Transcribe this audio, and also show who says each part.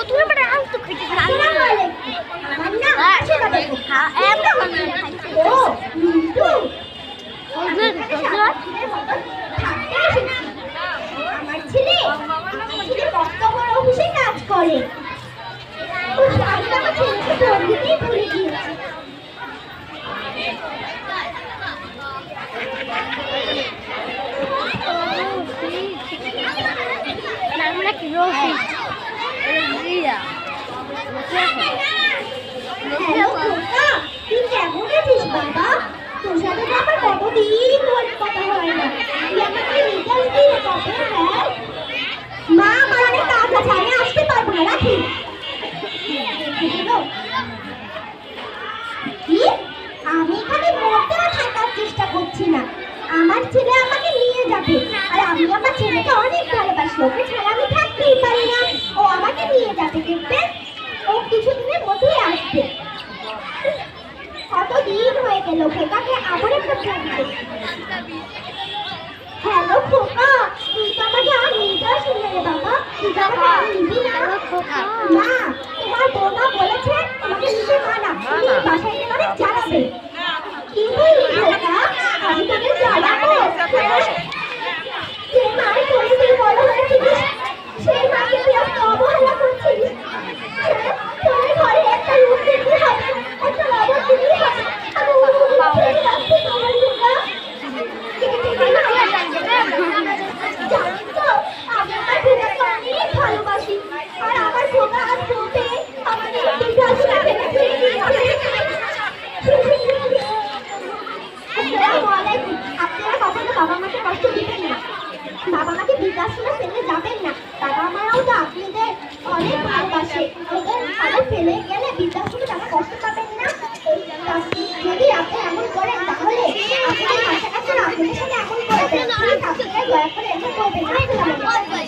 Speaker 1: আমার।
Speaker 2: হ্যাঁ
Speaker 1: এসেছি। আমার ছেলে ছেলে বক্তব্য অফিসে কাজ করে উফ, আমার মা আমি আসতে পারব আমি থাকার চেষ্টা করছি না আমার ছেলে আমাকে নিয়ে যাবে, আর আমি আমার ছেলেকে অনেক ভালোবাসি, ওকে ছাড়া আমি থাকতেই পারি না ও আমাকে নিয়ে যাবে দেখবেন ও কিছুদিনের মধ্যেই আসবে কতদিন হয়ে গেল খোকাকে আবার একটা ফোন হ্যালো খোকা তুই তো আমাকে আর নিতে আসবি রে বাবা তুই তো আমাকে আর নিবি না না তোমার বৌমা বলেছে আমাকে নিতে মানা তুমি বাসায় গেলে অনেক জ্বালাবে কি বললি খোকা আমি তোকে জ্বালাবো যে মায়ের কোলে তুই বড় হয়েছিস সেই মাকে তুই আজকে অবহেলা করছিস তোর ঘরে একটা রুম দিতে হবে একটা লবণ দিতে হবে আমি ছেড়ে যাচ্ছি তোমার খোকা জানিস তো আমি আমার খোকাকে অনেক ভালোবাসি আর আমার খোকা আজ পড়তে আমাকে বৃদ্ধাশ্রমে ফেলে ফেলে দিয়েছে আসসালামু আলাইকুম আপনারা কখনো বাবা মাকে না ফেলে যাবেন না? বাবা মারাও তো আপনাদের অনেক ভালোবাসে। ওদের ভালো ফেলে গেলে আপনাদের কাছাকাছি আপনাদের সাথে এমন করবেন প্লিজ আপনারা দয়া করে এমন করবেন না আসসালামু আলাইকুম